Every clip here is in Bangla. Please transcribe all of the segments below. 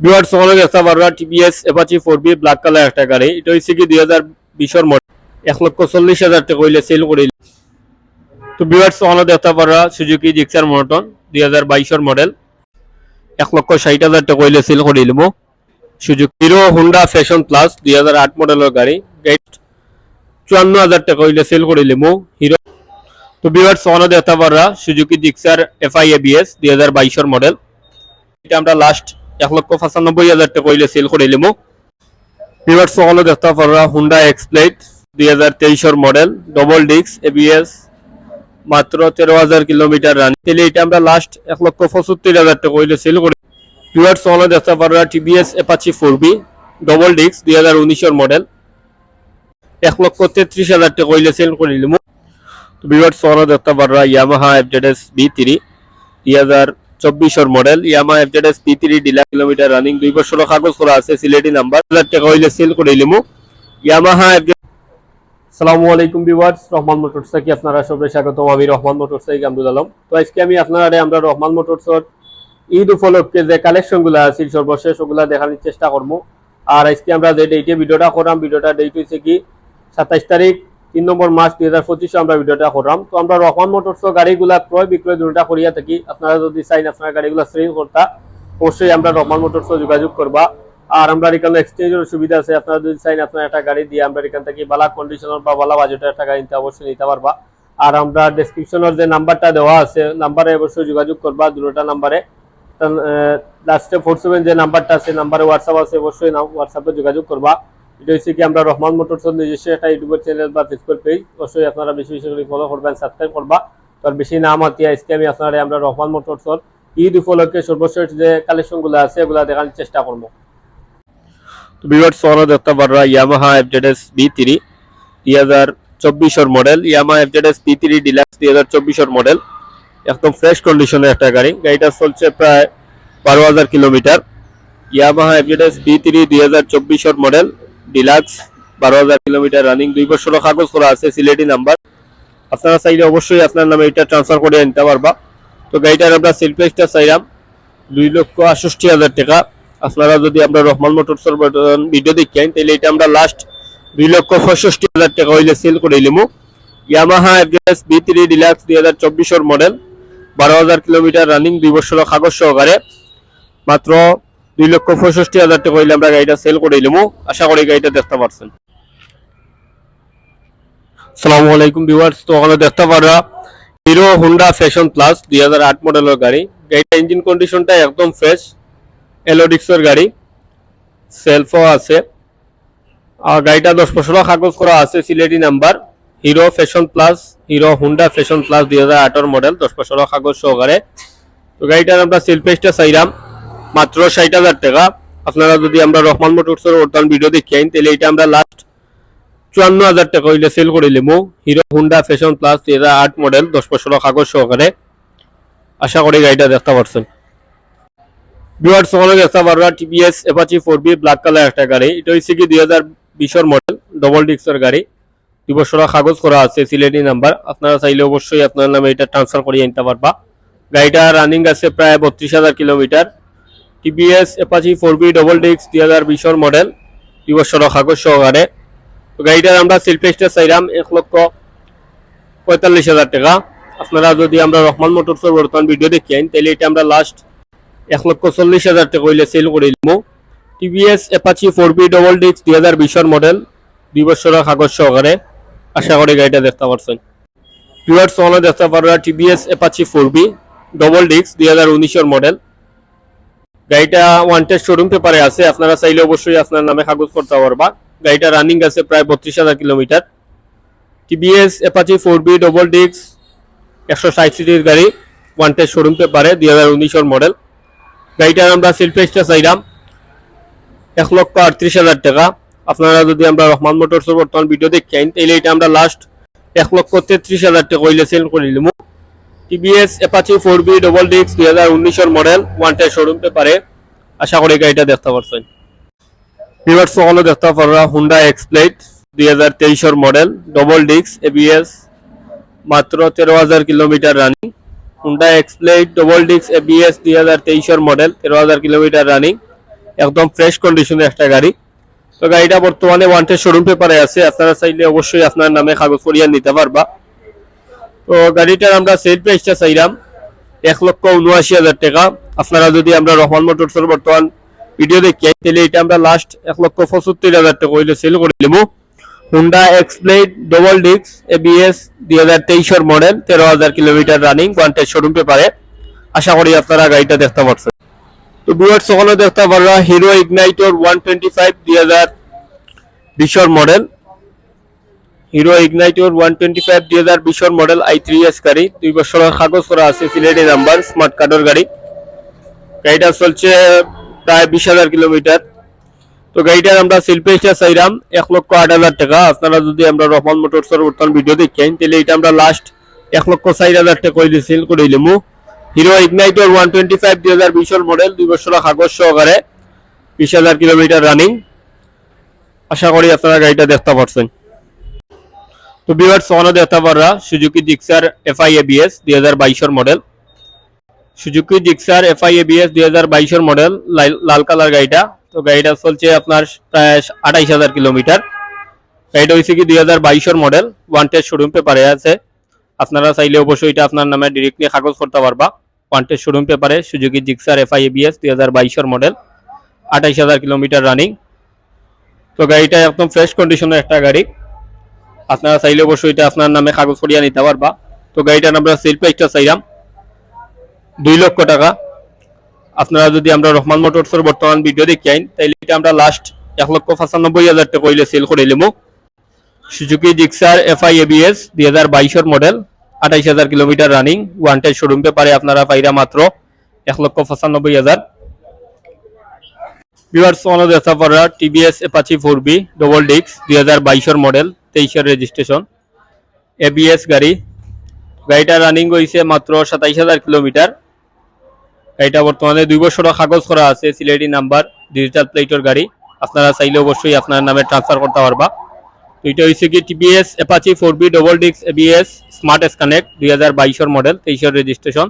বিওয়ার সকালে দেখতে পারবা TVS Apache four V black colour একটা গাড়ি। এটা হচ্ছে কি দুই হাজার বিশের মডেল এক লক্ষ চল্লিশ হাজার টাকা হইলে সেল করিল তো বিওয়ার সকালে দেখতে পারবা সুজুকি জিক্সার মটন দুই হাজার বাইশের মডেল এক লক্ষ ষাট হাজার টাকা হইলে সেল করিল Suzuki Hero Honda fashion plus দুই হাজার আট মডেলের গাড়ি। গাইড চুয়ান্ন হাজার টাকা হইলে সেল করিল হিরো তো সকালে দেখতে পারবা সুজুকি জিক্সার এফআই এবিএস দুই হাজার বাইশের মডেল এটা আমরা লাস্ট এক লক্ষ পঁচানব্বই হাজার টাকা হইলে সেল করে নিলাম বিবার সকলে দেখতে পারবা হুন্ডা এক্সপ্লেট দুই হাজার তেইশের মডেল ডবল ডিক্স এবিএস মাত্র তেরো হাজার কিলোমিটার রান তাহলে এটা আমরা লাস্ট এক লক্ষ পঁচাত্তর হাজার টাকা হইলে সেল করি বিবার সকলে দেখতে পারবা TVS Apache four V double ডিক্স দুই হাজার উনিশের মডেল এক লক্ষ তেত্রিশ হাজার টাকা হইলে সেল করে নিলাম তো বিবার সকলে দেখতে পারবা ইয়ামাহা এফজেডএস বি থ্রি দুই হাজার চব্বিশের model Yamaha FZS P three dealer kilometre running দুই বছর কাগজ করা আছে, সিলেটি নাম্বার হাজার টাকা হইলে সেল করে দিলিমু ইয়ামাহা সালামু আলাইকুম ভিউয়ার্স রহমান মোটরস থেকে আপনারা সবাই স্বাগতম আমি রহমান মোটরস থেকে আব্দুল আলম। তো আজকে আমি আপনারা আমরা রহমান মোটরসর ঈদ উপলক্ষে যে কালেকশনগুলা আছে, সর্বশেষ ওগুলা দেখানোর চেষ্টা করব। আর আজকে আমরা যে ডেটে ভিডিওটা করাম, ভিডিওটা ডেট হয়েছে কি, সাতাইশ তারিখ তিন নম্বর মাস দুই হাজার পঁচিশে আমরা ভিডিওটা করলাম। তো আমরা রহমান মোটরস গাড়িগুলা ক্রয় বিক্রয় দুটা করিয়া থাকি। আপনারা যদি চাইন আপনার গাড়িগুলা সেল করতা, অবশ্যই আমরা রহমান মোটরস যোগাযোগ করবা। আর আমরা এখানে এক্সচেঞ্জের সুবিধা আছে। আপনারা যদি চাইন আপনার একটা গাড়ি দিয়ে আমরা এখান থেকে বালা কন্ডিশনার বা বালা বাজেটের একটা গাড়ি নিতে অবশ্যই নিতে পারবা। আর আমরা ডেসক্রিপশনের যে নাম্বারটা দেওয়া আছে নাম্বারে অবশ্যই যোগাযোগ করবা দুটোটা নাম্বারে লাস্টে ফোর সেভেন যে নাম্বারটা আছে নাম্বারে হোয়াটসঅ্যাপ আছে, অবশ্যই হোয়াটসঅ্যাপে যোগাযোগ করবা। এটা হচ্ছে কি আমরা রহমান মোটরস নিজস্ব একটা ইউটিউবের চ্যানেল বা ফেসবুক পেজ অবশ্যই আপনারা বেশি বেশি করে ফলো করবেন সাবস্ক্রাইব করবা। বেশি নাম আজকে আমি আপনারা আমরা রহমান মোটরসর ঈদ উপলক্ষে যে কালেকশনগুলো আছে, এগুলা দেখানোর চেষ্টা করব। বি থ্রি দুই হাজার মডেল বি থ্রি ডিলাক্স দুই হাজার মডেল একদম ফ্রেশ একটা গাড়ি। গাড়িটা চলছে প্রায় বারো হাজার কিলোমিটার। বি থ্রি দুই হাজার মডেল ডিলাক্স, বারো হাজার কিলোমিটার রানিং, দুই বছর কাগজ করা আছে, সিলেটি নাম্বার। আপনারা চাইলে অবশ্যই আপনার নামে এটা ট্রান্সফার করে নিতে পারবা। তো গাড়িটার আমরা সেল চাইলাম দুই লক্ষ আষষ্টি হাজার টাকা। আপনারা যদি আমরা রহমান মোটরসের ভিডিও দেখেন তাহলে এটা আমরা লাস্ট দুই লক্ষ পঁয়ষষ্টি হাজার টাকা হইলে সেল করে নিলাম Yamaha FZS V three deluxe দুই হাজার চব্বিশের মডেল বারো হাজার কিলোমিটার রানিং দুই বছর কাগজ সহকারে। মাত্র দুই লক্ষ পঁয়ষষ্টি হাজার টাকা হইলে আমরা গাড়িটা সেল করে নিলাম আশা করি গাড়িটা দেখতে পারছেন। সালামু আলাইকুম ভিউয়ার্স তো ওখানে দেখতে পারবা হিরো হোন্ডা ফ্যাশন প্লাস দুই হাজার আট মডেলের গাড়ি। গাড়িটা ইঞ্জিন কন্ডিশনটা একদম ফ্রেশ এলোডিক্সের গাড়ি। সেলফও আছে। আর গাড়িটা দশ বছর কাগজ করা আছে, Sylheti number. Hero fashion plus Hero Honda fashion plus দুই মডেল দশ বছর কাগজ সহকারে। তো গাড়িটার আমরা সেল প্রাইসটা চাইলাম। মাত্র ষাট হাজার টাকা। আপনারা যদি আমরা রহমান মোটরসের বর্তমান ভিডিও দেখি আইন, তাহলে এটা আমরা লাস্ট চুয়ান্ন হাজার টাকা হইলে সেল করে নিলাম হিরো হুন্ডা ফ্যাশন প্লাস হাজার আট মডেল দশ বছর কাগজ সহকারে। আশা করি গাড়িটা দেখতে পারছেন। বিওয়ার সকালে দেখতে পারবা TVS Apache four V black colour একটা গাড়ি। এটা হচ্ছে কি দুই মডেল ডবল ডিক্সের গাড়ি। দুই বছর কাগজ করা আছে, সিলেটি নাম্বার আপনারা চাইলে অবশ্যই আপনার নামে এটা ট্রান্সফার করে নিতে পারবা। গাড়িটা রানিং আছে প্রায় বত্রিশ হাজার kilometre. TVS Apache four V double ডিক্স দুই হাজার বিশের মডেল দুই বছর কাগজ সহকারে তো গাড়িটার আমরা সেল প্রাইসটা চাইলাম এক লক্ষ পঁয়তাল্লিশ হাজার টাকা। আপনারা যদি আমরা রহমান মোটরসের বর্তমান ভিডিও দেখি আইন তাহলে এটা আমরা লাস্ট এক লক্ষ চল্লিশ হাজার টাকা হইলে সেল করে দিলাম TVS Apache four V double ডিক্স দুই হাজার বিশের মডেল দুই বছরের কাগজ সহকারে আশা করি গাড়িটা দেখতে পারছেন। ভিউয়ার্স ওখানে দেখতে পারবা TVS Apache four V double ডিক্স দুই হাজার উনিশের মডেল গাড়িটা ওয়ান টেস্ট শোরুম পেপারে আছে, আপনারা চাইলে অবশ্যই আপনার নামে কাগজ করতে পারবা। গাড়িটা রানিং আছে প্রায় বত্রিশ হাজার kilometre. TVS Apache four V double ডিক্স একশো ষাট সিটির গাড়ি ওয়ান টেস্ট শোরুম পেপারে দুই হাজার উনিশের মডেল গাড়িটার আমরা সেল প্রাইসটা চাইলাম এক লক্ষ আটত্রিশ হাজার টাকা। আপনারা যদি আমরা রহমান মোটরসের বর্তমান ভিডিও দেখি আইন তাহলে এটা আমরা লাস্ট এক লক্ষ তেত্রিশ হাজার টাকা হইলে সেল করে নিলাম TVS Apache four V double ডিক্স দুই হাজার উনিশের মডেল ওয়ান টেস্ট শোরুম পেপারে আশা করি গাড়িটা দেখতে পারছেন। ভিভার সকলে দেখতে পারবা হুন্ডা এক্সপ্লেট দুই হাজার তেইশের মডেল ডবল ডিক্স এবিএস মাত্র তেরো হাজার kilometre running Honda Xblade double ডিক্স এবিএস দুই হাজার তেইশের মডেল তেরো হাজার কিলোমিটার রানিং একদম ফ্রেশ কন্ডিশনের একটা গাড়ি। তো গাড়িটা বর্তমানে ওয়ান্টেড শোরুম পেপারে আছে। আপনারা চাইলে অবশ্যই আপনার নামে কাগজ করিয়া নিতে পারবা। তো গাড়িটার আমরা সেল প্রাইসটা চাইলাম এক লক্ষ উনআশি হাজার টাকা। আপনারা যদি আমরা রহমান মোটরসের বর্তমান ভিডিও দেখি, তাহলে এটা আমরা লাস্ট এক লক্ষ পঁচাত্তর হাজার টাকা হইলে সেল করে নিবো হুন্ডা এক্সপ্লেড ডবল ডিক্স এবিএস দুই হাজার তেইশের মডেল তেরো হাজার কিলোমিটার রানিং ওয়ান্টেড শোরুম পেপারে আশা করি আপনারা গাড়িটা দেখতে পাচ্ছেন তো ডুয়ার্স ওখানে দেখতে পাররা Hero Ignitor one twenty five দুই হাজার Bishr model Hero Ignitor one twenty five দুই হাজার বিশর মডেল আই থ্রি এস গাড়ি। দুই বছরের কাগজ করা আছে, সিলেটি নাম্বার, স্মার্ট কার্ডের গাড়ি। গাড়িটা চলছে প্রায় বিশ হাজার কিলোমিটার। তো গাড়িটার আমরা সেল চাইলাম এক লক্ষ আট হাজার টাকা। আপনারা যদি আমরা রহমান মোটরসের বর্তমান ভিডিও দেখেন, তাহলে এটা আমরা লাস্ট এক লক্ষ চার হাজার টাকা কইলে সেল করে দিলাম। Hero Ignitor one twenty five দুই হাজার বিশের মডেল, দুই বছরের কাগজ সহকারে বিশ হাজার কিলোমিটার রানিং আশা করি আপনারা গাড়িটা দেখতে পাচ্ছেন তো বিভার সোহানো দেখতে পাররা সুজুকি জিক্সার এফআই এবিএস দুই হাজার বাইশের model Suzuki Gixxer FI ABS দুই হাজার বাইশের মডেল লাল কালার গাড়িটা। তো গাড়িটা চলছে আপনার, প্রায় আঠাইশ হাজার কিলোমিটার। গাড়িটা হয়েছে কি দুই হাজার বাইশের মডেল ওয়ান্টেড শোরুম পেপারে আছে। আপনারা চাইলে অবশ্যই এটা আপনার নামে ডিরেক্টলি কাগজ করতে পারবা। ওয়ান্টেড শোরুম পেপারে সুজুকি জিক্সার এফআই এবিএস দুই হাজার বাইশের মডেল আঠাইশ হাজার কিলোমিটার রানিং তো গাড়িটা একদম ফ্রেশ কন্ডিশনের একটা গাড়ি। আপনারা চাইলে অবশ্যই এটা আপনার নামে কাগজ করিয়া নিতে পারবা তো গাড়িটার আমরা সেল প্রাইসটা চাইলাম দুই লক্ষ টাকা আপনারা যদি আমরা রহমান মোটরসের বর্তমান ভিডিও দেখি আইন তাইলে এটা আমরা লাস্ট এক লক্ষ পঁচানব্বই হাজার টাকা হইলে সেল করে নিলাম সুজুকি জিক্সার এফআই এবিএস দুই হাজার বাইশের মডেল আঠাইশ হাজার কিলোমিটার রানিং ওয়ান্টেড শোরুম পেপারে আপনারা পাইরা মাত্র এক লক্ষ পঁচানব্বই হাজার ওয়ান দেখা পড়া TVS Apache four V double ডিক্স দুই হাজার বাইশের মডেল তেইশের রেজিস্ট্রেশন এবিএস গাড়ি। গাড়িটা রানিং হয়েছে মাত্র সাতাইশ হাজার কিলোমিটার। গাড়িটা বর্তমানে দুই বছরের কাগজ করা আছে, সিলেটি নাম্বার ডিজিটাল প্লেটের গাড়ি। আপনারা চাইলে অবশ্যই আপনার নামে ট্রান্সফার করতে পারবা। এটা হয়েছে কি TVS Apache four V double ডিক্স এবিএস স্মার্ট এস কানেক্ট দুই হাজার বাইশের মডেল তেইশের রেজিস্ট্রেশন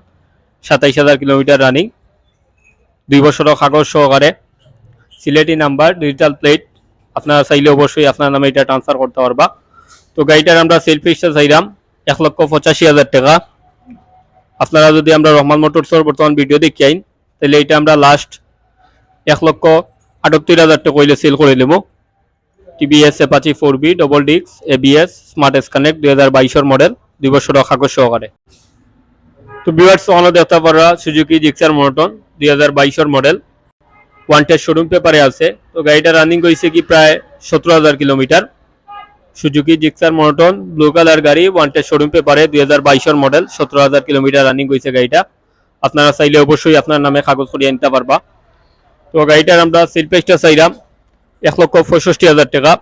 সাতাইশ হাজার কিলোমিটার রানিং দুই বছরের কাগজ সহকারে। সিলেটি নাম্বার ডিজিটাল প্লেট আপনারা চাইলে অবশ্যই আপনার নামে এটা ট্রান্সফার করতে পারবা। তো গাড়িটার আমরা সেল প্রাইসটা চাইলাম এক লক্ষ পঁচাশি হাজার টাকা। আপনারা যদি আমরা রহমান মোটরসের বর্তমান ভিডিও দেখি আইন, তাহলে এটা আমরা লাস্ট এক লক্ষ আটত্রিশ হাজার টাকা কইলে সেল করে নেব। TVS Apache four V double ডিক্স এবিএস স্মার্ট এস কানেক্ট দুই হাজার বাইশের মডেল দুই বছর কাগজ সহকারে। তো বিভার্স অনও দেখতে পারা সুজুকি জিক্সার মোটন দুই হাজার বাইশের মডেল ওয়ান্টেড শোরুম পেপারে আছে। তো গাড়িটা রানিং হয়েছে কি প্রায় সতেরো হাজার কিলোমিটার। সুজুকি জিক্সার মোটন ব্লু কালার গাড়ি ওয়ান্টেড শোরুম পেপারে দুই হাজার বাইশের মডেল সতেরো হাজার কিলোমিটার রানিং হয়েছে গাড়িটা। আপনারা চাইলে অবশ্যই আপনার নামে কাগজ করিয়ে নিতে পারবা। তো গাড়িটার আমরা প্রাইসটা চাইলাম এক লক্ষ পঁয়ষট্টি হাজার টাকা।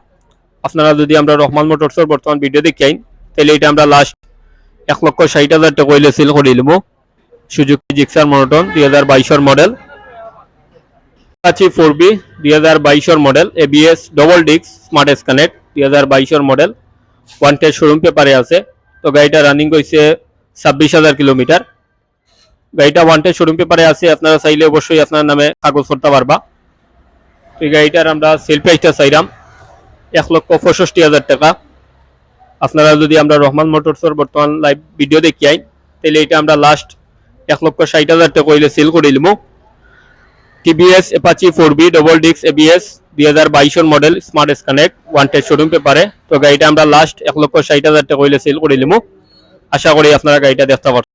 আপনারা যদি আমরা রহমান মোটরসের বর্তমান ভিডিও দেখি আইন তাহলে এটা আমরা লাস্ট এক লক্ষ ষাট হাজার টাকা হইলে সেল করে নিব সুজুকি জিক্সার মোটন দুই হাজার বাইশের মডেল আছে ফোর বি দুই হাজার বাইশের মডেল এবিএস ডবল ডিক্স স্মার্ট এস কানেক্ট দুই হাজার বাইশের মডেল ওয়ান্টেড শোরুম পেপারে আছে। তো গাড়িটা রানিং হয়েছে ছাব্বিশ হাজার কিলোমিটার। গাড়িটা ওয়ান ওয়ান্টেড শোরুম পেপারে আছে, আপনারা চাইলে অবশ্যই আপনার নামে কাগজ করতে পারবা। এই গাড়িটার আমরা সেল প্রাইসটা চাইলাম এক লক্ষ পঁয়ষট্টি হাজার টাকা। আপনারা যদি আমরা রহমান মোটরসের বর্তমান লাইভ ভিডিও দেখি আইন তাহলে এটা আমরা লাস্ট এক লক্ষ ষাট হাজার টাকা সেল করে নিলাম TVS Apache four V double ডিক্স এবিএস দুই হাজার বাইশের model smart S connect wanted showroom পেপারে তো গাড়িটা আমরা লাস্ট এক লক্ষ ষাট হাজার টাকা সেল করে নিলাম আশা করি আপনারা গাড়িটা দেখতে পারবেন